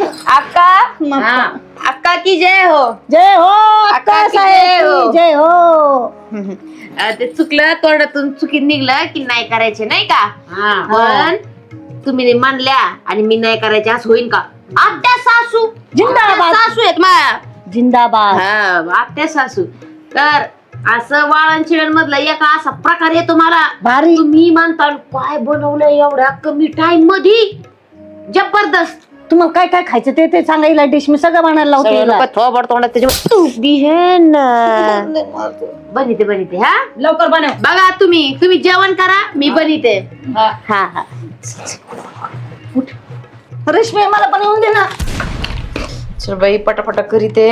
अक्का? हा. अक्का की जय हो? जय हो अक्का की साहेब जय हो. की जय हो. अं, ते चुकलं तोंडातून चुकीत निघलं की नाही करायचे नाही का? हा. पण तुम्ही मानल्या आणि मी नाही करायचे असं होईल का? आत्या सासू जिंदाबाद. आत्या सासू आहेत माया. जिंदाबाद. हा आत्या सासू. तर असं वाळण चिळण मधला एका असा प्रकार येतो मला. भारी. तुम्ही म्हणता काय बनवलं एवढ्या कमी टाइममध्ये जबरदस्त. तुम्हाला काय काय खायचं ते ते सांगायला डिश मी सगळं बनायला लावते हिला. थोबड तोंडात त्याच्यावर तूप बी हे ना बनिते बनिते हा? लवकर बनव. बघा तुम्ही तुम्ही जेवण करा मी बनिते हा. हा हा. रेशमी मला पण येऊन दे ना. चल बाई पटापटा करीते.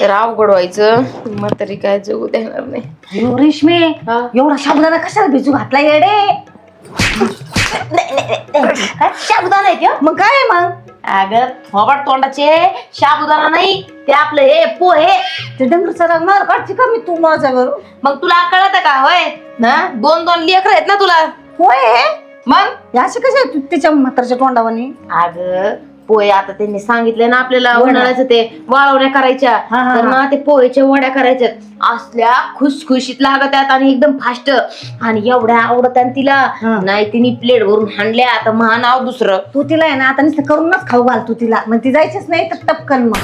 तर अवघड व्हायचं. म्हातारी काय जगू देणार नाही. अयो, रेशमी हा. एवढा साबुदाणा कशाला भिजू घातला येडे? साबुदाणा आहे त्यो? मग काय मग? अगं थोबड तोंडाचे साबुदाणा नाही ते आपलं हे पोहे. ते डंगरचा रंग मार काढची का मी तू माझ्यावर? मग तुला कळत का होय? ना? दोन दोन लेकर आहेत ना तुला? होय? मग? हे असे कसे आहेत तिच्या म्हातारच्या तोंडावानी अगं पोहे आता त्यांनी सांगितले ना आपल्याला. उन्हाळ्याचं ते वाळवण्या करायच्या. हा, हा, तर ना ते पोहेच्या वड्या करायच्या. असल्या खुसखुशीत लागत्यात आणि एकदम फास्ट. आणि एवढ्या आवडत तिला. हा. नाही तिने प्लेट भरून हाणल्या. आता महानाव दुसरं. तू तिला आहे ना आता नुसतं करूनच खाऊ घाल तू तिला. मग ती जायचीच नाही तर टपकन मग.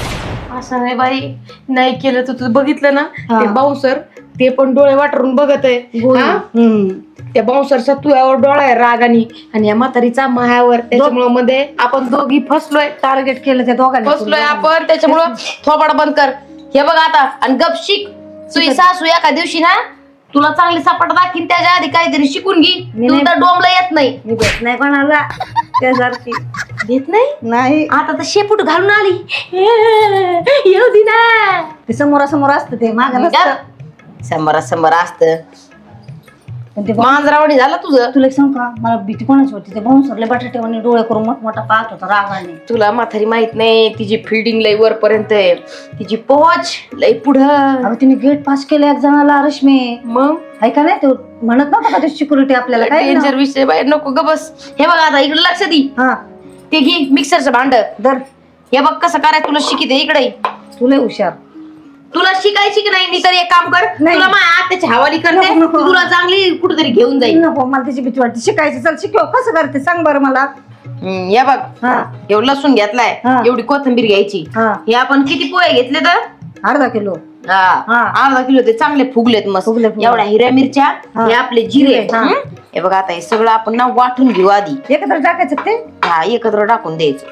असं नाही बाई. नाही केलं तर तू बघितलं ना? हा. ते बाउसर ते पण डोळे वाटरून बघत आहे. हा? हम्म. त्या बाउन्सरचा तुझ्यावर डोळा आहे रागानी. आणि या म्हातारीचा मायावर. त्याच्यामुळे मध्ये आपण दोघी फसलोय. टार्गेट केलं त्या दोघांनी. फसलोय आपण. त्याच्यामुळं थोबाड बंद कर. हे बघ आता. आणि गपशिक तुझी सासू एका दिवशी ना तुला चांगली सपाट दाखीन. त्याच्या आधी काहीतरी शिकून घे. मी तू नाही- तर डोंबला येत नाही. मी देत नाही कोणाला. त्यासारखी. नाही? नाही. आता तर शेपूट घालून आली. येऊ दे ना. ते समोरासमोर असतं ते माग नसतं. समरा समोर असत. पण ते बा- मांजरावणी झालं तुझं? तुला एक सांग का? मला भीती कोणाची होती? ते बाउन्सरले बटाट्यावानी डोळे करून मोठमोठा पाहत होता रागाने. तुला म्हातारी माहीत नाही तिची फिल्डिंग लय वरपर्यंत आहे. तिची पोच लय पुढं. अगं तिने गेट पास केलं एक जणाला रश्मी. मग? ऐका नाही? तो म्हणत नव्हता का ते सिक्युरिटी आपल्याला? काय डेंजर विषय बाहेर नको ग बस. हे बघ आता इकडे लक्ष दे. हा. ते घे मिक्सरचं भांड. दर हे बघ कसं करायचं तुला शिकिते इकडे. तुला हुशार. तुला शिकायची की नाही? मी तर एक काम कर. नाही. तुला माझ्या आत्याची हवाली करते. नको, नको. ती तुला चांगली कुठेतरी घेऊन जाईल. नको मला त्याची भीती वाटते. शिकायचं. चल शिकव. कसं करते? सांग बरं मला. हम्म, हे बघ. हा. एवढं लसूण घेतलाय. एवढी कोथिंबीर घ्यायची. हा. हे आपण किती पोहे घेतले तर? अर्धा किलो. हा. हा. अर्धा किलो ते चांगले फुगलेत मस्त. फुगले, फुगले. एवढ्या हिरव्या मिरच्या हा. हे आपले जिरे. हा. हे बघ आता हे सगळं आपण ना वाटून घेऊ आधी. एकत्र टाकायचं ते? हा एकत्र टाकून द्यायचं.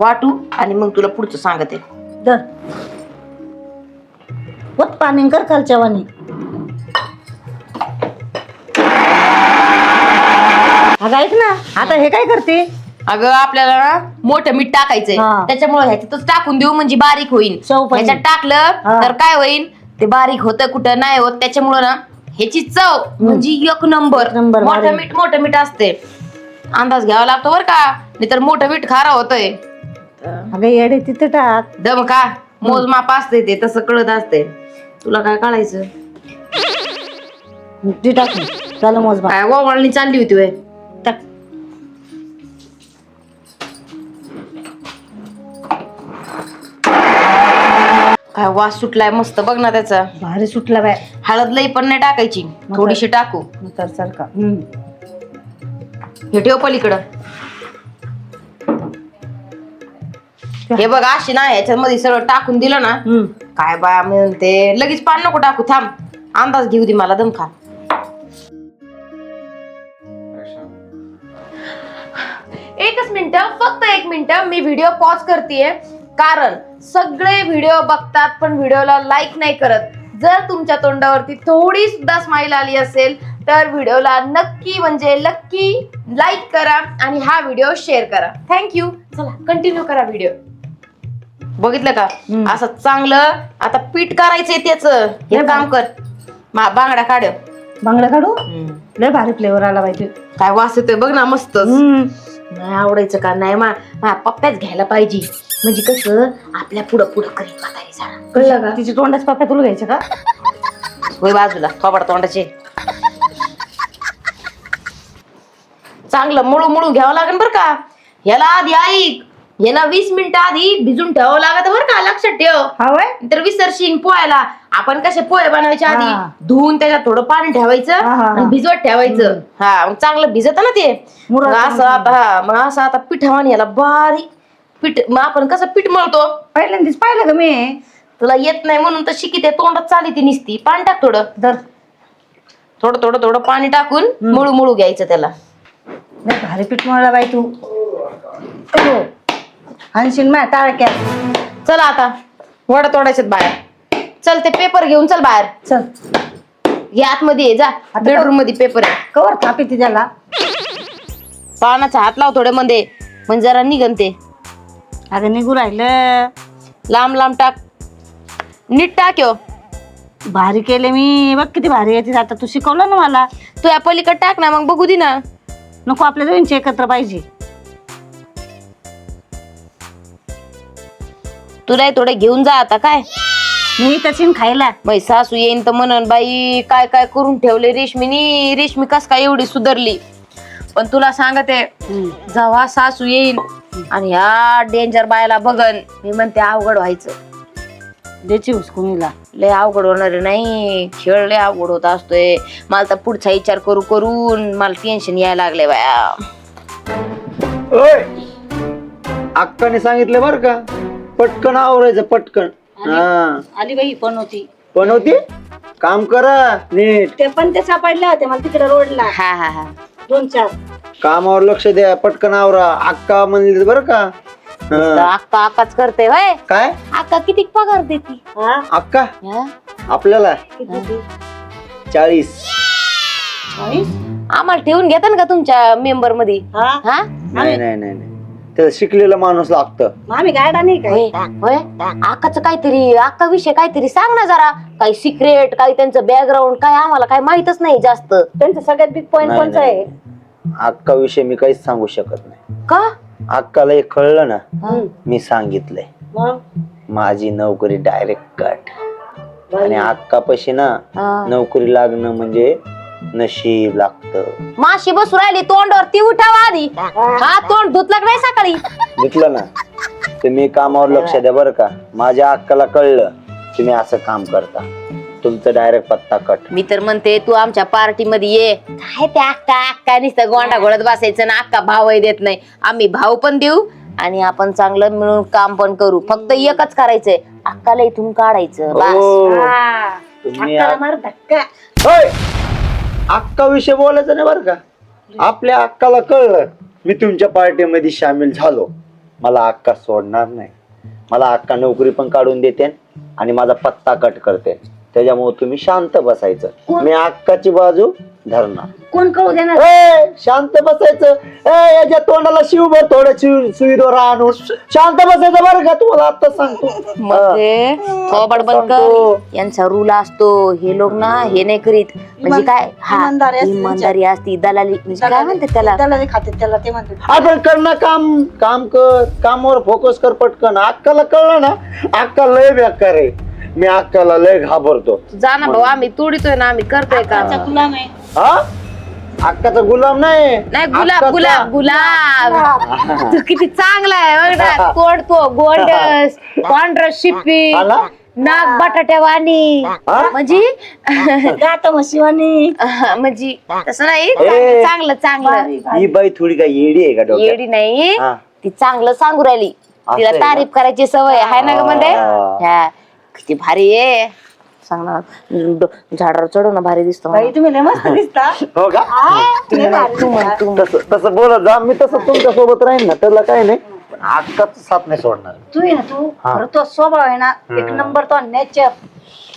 वाटू आणि मग तुला पुढचं सांगते. दर. होत पाणी कर खालच्या वाणी. अगं ऐक ना आता हे काय करते? अगं आपल्याला ना मोठं मीठ टाकायचंय. हा. त्याच्यामुळे ह्याच्यातच टाकून देऊ म्हणजे बारीक होईल चव पण ह्याच्यात टाकलं हा. तर काय होईल ते बारीक होतं कुठं नाही होत. त्याच्यामुळं ना ह्याची चव म्हणजे एक नंबर. एक नंबर, मोठं. मीठ मोठं मीठ असते अंदाज घ्यावा लागतो बर का? नाहीतर मोठं मीठ खारा होतंय. अगं येडे तिथे टाक. दम का मोजमाप असते ते तसं कळत असते तुला काय कळायचं ती टाक झालं मोजबा काय गोवाळणी चालली होती वय? टाक. काय वास सुटलाय मस्त बघ ना त्याचा. भारी सुटला बाय. हळद लई पण नाही टाकायची. थोडीशी टाकू. तर सारखा हम्म. हे ठेव पलीकडं. हे बघ अशी ना ह्याच्यामध्ये सगळं टाकून दिलं ना हम्म. काय बाया म्हणते लगेच पान नको टाकू थांब. अंदाज घेऊ दे मला दमखा एकच मिनिट फक्त एक मिनिट मी व्हिडिओ पॉज करतेय. कारण सगळे व्हिडिओ बघतात पण व्हिडिओला लाईक नाही करत. जर तुमच्या तोंडावरती थोडी सुद्धा स्माईल आली असेल तर व्हिडिओला नक्की म्हणजे नक्की लाईक करा आणि हा व्हिडिओ शेअर करा. थँक्यू चला कंटिन्यू करा व्हिडिओ बघितलं का. असं चांगलं आता पीठ करायचंय त्याच. हे काम कर. मा बांगड्या काढ. बांगडा काढू? लय भारी फ्लेवर आला पाहिजे काय वास येतोय बघ ना मस्त नाही आवडायचं का? नाही मा पप्प्याच घ्यायला पाहिजे. म्हणजे कसं आपल्या पुढं पुढं करीत म्हातारी कळलं का? तिच्या तोंडाच पाप्या तुला घ्यायचं का? होय बाजूला थोबड तोंडाचे. चांगलं मुळू मुळू घ्यावं लागेल बरं का? ह्याला आधी ऐक. ना वीस मिनिटं आधी भिजून ठेवावं लागत बरं का लक्षात ठेव. हवंय तर विसरशील पोहायला आपण कसे पोहे बनवायच्या हा. आधी धुवून त्याच्यात थोडं पाणी ठेवायचं हा, हा, हा. आणि भिजवत ठेवायचं. हा मग चांगलं भिजत ना ते. मुरत मग असं आता हा मग असं आता पिठावानी याला बारीक पीठ मग आपण कसं पीठ मळतो? पहिल्यांदाच पाहिलं का मी. तुला येत नाही म्हणून तर शिकिते तोंडात चाली ती निसती. पाणी टाक थोडं. दर थोडं थोडं थोडं पाणी टाकून मळू मळू घ्यायचं त्याला. भारी पीठ मळला बाई तू. हानशील माय टाळक्यात चल आता. वडा तोडायच्यात बाहेर. चल ते पेपर घेऊन चल बाहेर. चल. हे आतमध्ये ये जा. बेडरूममध्ये पेपर आहे. कवर थापी ती त्याला. पानाचा हात लाव थोडे मध्ये म्हणजे जरा निघन ते. अगं निघू राहिलं. लांब लांब टाक. नीट टाक यो. भारी केले मी. बघ किती भारी येते आता. तू शिकवलं ना मला. तू या पलीकडे टाक ना मग बघू दे ना. नको आपल्या दोघींची एकत्र पाहिजे. तुला थोडे घेऊन जा आता काय? मी तशी खायला. मै सासू येईन तर म्हणन बाई काय काय करून ठेवले रेशमीनी? रेशमी कस काय एवढी सुधारली? पण तुला सांगते जेव्हा सासू येईन आणि ह्या डेंजर बायला बघन मी म्हणते अवघड व्हायचं. द्यायची हुसकुनीला लय अवघड होणार नाही. खेळ लय अवघड होत असतोय. मला तर पुढचा विचार करू करून मला टेन्शन यायला लागले बाया. ओय! अक्काने सांगितलं बर का? पटकन आवरायचं पटकन. हा. आली बाई पण होती पण होती काम करा नीट. ते पण ते सापडले होते मला तिकडे रोडला. हा हा हा. दोन चार. कामावर लक्ष द्या पटकन आवरा. अक्का म्हणली बर का. तर हा. अक्का अक्काच करते होय. काय? अक्का किती पगार देती? हा? अक्का? हा? आपल्याला? किती? चाळीस. चाळीस? आम्हाला ठेवून घेता ना का तुमच्या मेंबरमध्ये हा? हा? नाही नाही नाही नाही. त्याला शिकलेला माणूस लागतं. आम्ही गायडा नाही काय होय होय. अक्काचं काहीतरी अक्का विषय काहीतरी सांग ना जरा. काही सिक्रेट काही त्यांचं बॅकग्राऊंड काय आम्हाला काय माहितच नाही जास्त. त्यांचं सगळ्यात बिग पॉईंट नाही, कोणचा नाही. आहे? अक्का विषयी मी काहीच सांगू शकत नाही. का? अक्काला एक कळलं ना. मी सांगितलंय. मग? माझी नोकरी डायरेक्ट कट आणि अक्कापाशी ना हा. नोकरी लागणं म्हणजे नशीब लागतं. माशी बसू राहिली तोंडावर ती उठावा आधी. हा तोंड धुतलं का नाही सकाळी. घेतलं ना. तुम्ही कामावर लक्ष द्या बरं का. माझ्या अक्काला कळलं तुम्ही असं काम करता. तुमचं डायरेक्ट पत्ता कट मी तर म्हणते तू आमच्या पार्टी मध्ये ये. काय ते अक्का अक्का नुसतं गोंडा घोडत बसायचं ना अक्का भावही देत नाही. आम्ही भाव पण देऊ आणि आपण चांगलं मिळून काम पण करू. फक्त एकच करायचंय. अक्काला इथून काढायचं बस. हो. तुम्ही अक्काला मार धक्का. होय! अक्का विषय बोलायचं नाही बरं का? आपल्या अक्काला कळलं मी तुमच्या पार्टीमध्ये सामील झालो. मला अक्का सोडणार नाही. मला अक्का नोकरी पण काढून देते आणि माझा पत्ता कट करते. त्याच्यामुळे तुम्ही शांत बसायचं. मी अक्काची बाजू धरणार कोण कळू देणार? ए, शांत बसायचं. ए याच्या तोंडाला शिवभर थोडं शिव सुईदोरा आणून. शांत बसायचं बरं का? तुम्हाला आता सांगतो. म्हणजे थोबड बंद सांगतो. कर. यांचा रूल असतो. हे लोक ना हे नाही करीत. म्हणजे काय? हा इमानदारी असते इमानदारी असती. दलाली म्हणजे काय म्हणते त्याला? त्याला खाते त्याला ते म्हणते आपण कर ना काम. काम कर. कामावर फोकस कर पटकन. अक्काला कळलं ना? अक्का लय बेकार आहे. मी अक्काला लय घाबरतो. जा ना भाऊ आम्ही तुडितोय ना आम्ही करतोय का गुलाम आहे. हा? अक्काचा गुलाम नाही. नाही गुलाब अक्काचा- गुलाब गुलाब. तू किती चांगला आहे बघ ना. तोडतो गोंडस पांढर शिपी हा ना? नाक बटाट्या वाणी. हा? म्हणजे? गात शिवानी म्हणजे तसं नाही. ए. चांगलं चांगलं ही बाई थोडी काय येडी आहे का डोक्यात? येडी नाही. हा. ती चांगलं सांगू राहिली. असं तिला आहे का? तारीफ करायची सवय आहे ना ग मध्ये हा. हा. किती भारी आहे. सांग ना डो- झाडावर चढव ना भारी दिसतो बाई तुम्ही लय मस्त दिसता. हो का? लय भारी तू म्हण दिसता. तू म्हण. तसं तसं बोलत जा. मी तसं तुमच्यासोबत राहीन ना त्याला काय नाही. पण अक्काच साथ नाही सोडणार. तू आहे ना तू. हा. खरं तो स्वभाव आहे ना एक नंबर तो nature.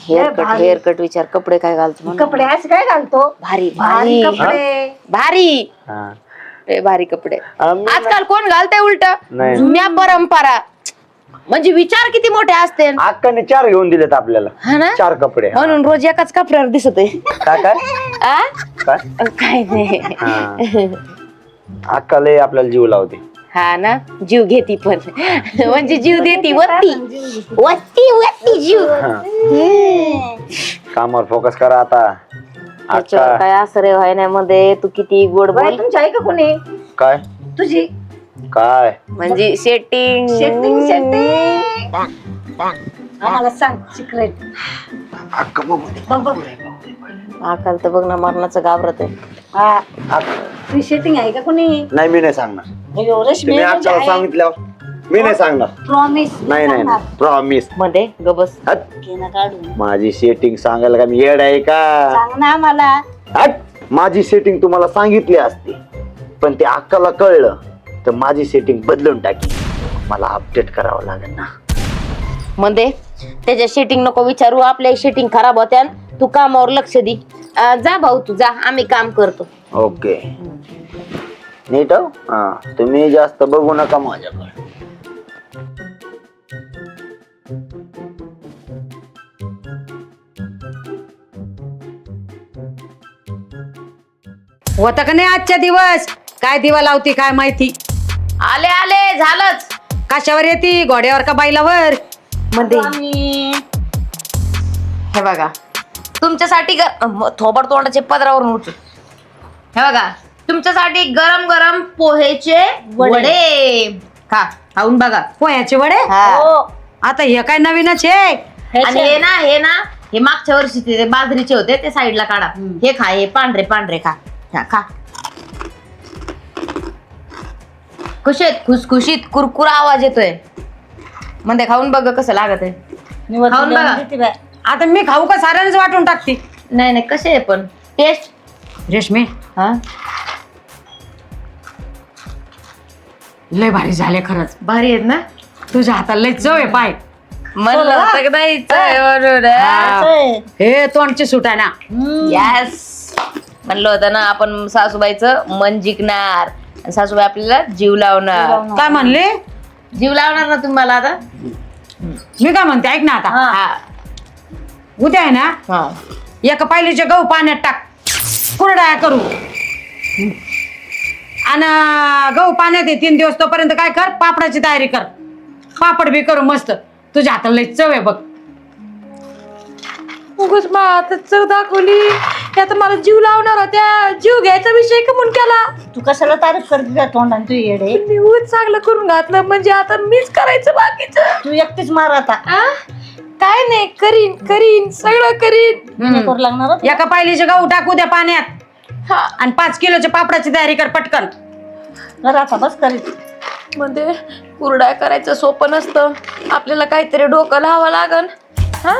Hair cut hair cut विचार कपडे काय घालतो म्हणून. कपडे असे काय घालतो? भारी भारी भारी. कपडे. भारी. हा. लय भारी कपडे. आम्ही- आजकाल कोण घालतंय उलट? नाही. जुन्या परंपरा. म्हणजे विचार किती मोठे असते. अक्काने चार घेऊन दिलेत आपल्याला. हा ना? चार कपडे. हा. म्हणून रोज एकाच कपड्यावर दिसत काय काय आ? काय? काय नाही. हा. अक्का लय आपल्याला जीव लावते. हा ना? जीव घेती पण. म्हणजे जीव देती वत्ती वत्ती वत्ती जीव. हा. कामावर फोकस करा आता. त्याच्यावर अक्का. काय असं रे व्हाय नाही मध्ये. तू किती गोड बाई बोल. तुमची आहे का कोणी? काय? तुझी? काय? म्हणजे सेटिंग शेटिंग शेटिंग आम्हाला सांग सिक्रेट अक्का बघू दे. बघ बघ. आकाल तर बघ ना मरणाचं घाबरत आहे. हा. अक्का. तुझी शेटिंग आहे का कोणी? नाही मी नाही सांगणार. रश्मी तुम्ही अक्काला सांगितल्यावर मी नाही सांगणार. प्रॉमिस नाही नाही नाही. प्रॉमिसमध्ये गबस काढून. माझी सेटिंग सांगायला का मी येड आहे का? सांग ना मला हट! माझी सेटिंग तुम्हाला सांगितली असती. पण ते अक्काला कळलं. तर माझी सेटिंग बदलून टाकी. मला अपडेट करावं लागेल ना. मध्ये त्याच्या शेटिंग नको विचारू. आपल्या शेटिंग खराब होत्या तू कामावर लक्ष दे. अं, जा भाऊ तू जा. आम्ही काम करतो. ओके. नीट हो? हा. तुम्ही जास्त बघू नका माझ्याकडे. होता का नाही आजच्या दिवस? काय दिवा लावती काय माहिती? आले आले झालंच. कशावर येते? घोड्यावर का बैलावर? मध्ये हे बघा. तुमच्यासाठी ग- म- थोबड तोंडाचे पदरावरून उठू हे बघा. तुमच्यासाठी गरम गरम पोहेचे वडे. खा. खाऊन बघा. पोह्याचे वडे? हा. आता हे काय नवीनच आहे? आणि हे ना हे ना हे मागच्या वर्षी ते बाजरीचे होते ते साईडला काढा. हे खा हे पांढरे पांढरे खा. हा, खा. खुशीत खुसखुशीत कुरकुरा आवाज येतोय. म्हणजे खाऊन बघ कसं लागत आहे. खाऊन बघा. आता मी खाऊ का साऱ्यांच वाटून टाकते? नाही नाही कसे आहे पण? टेस्ट रेशमी. हा? लय भारी झाले खरंच. भारी आहेत ना? तुझ्या हाताला लय चव आहे पाय. म्हणलं होतं की नाही चय म्हणून, हा. तोंडची सुट आहे ना. यस म्हणलं होतं ना आपण सासूबाईचं मन जिंकणार. सासूबाई आपल्याला जीव लावणार. काय म्हणले? जीव लावणार ना तुम्हाला आता? मी काय म्हणते ऐक ना आता. हा. उद्या आहे ना हा. एका पायलीचे गहू पाण्यात टाक. कुरडाया करू. आणि गहू पाण्यात आहे तीन दिवस तोपर्यंत काय कर पापडाची तयारी कर. पापड बी करू मस्त. तुझ्या हाताला लय चव आहे बघ. उगच मा आता चव दाखवली. आता मला जीव लावणार होत्या. जीव घ्यायचा विषय कमून केला. तू कशाला तारीफ करते त्या तोंडाने तू येडे? मी चांगलं करून घातलं म्हणजे आता मीच करायचं बाकीचं. तू एकटीच मार आता. आ? काय नाही करीन करीन सगळं करीन. करू लागणार एका पायलीचे गहू टाकू द्या पाण्यात. हा. आणि पाच किलोच्या पापडाची तयारी कर पटकन. कर आता बस करीत. मध्ये कुरड्या करायचं सोपं नसतं. आपल्याला काहीतरी डोकं लावावं लागन. हा?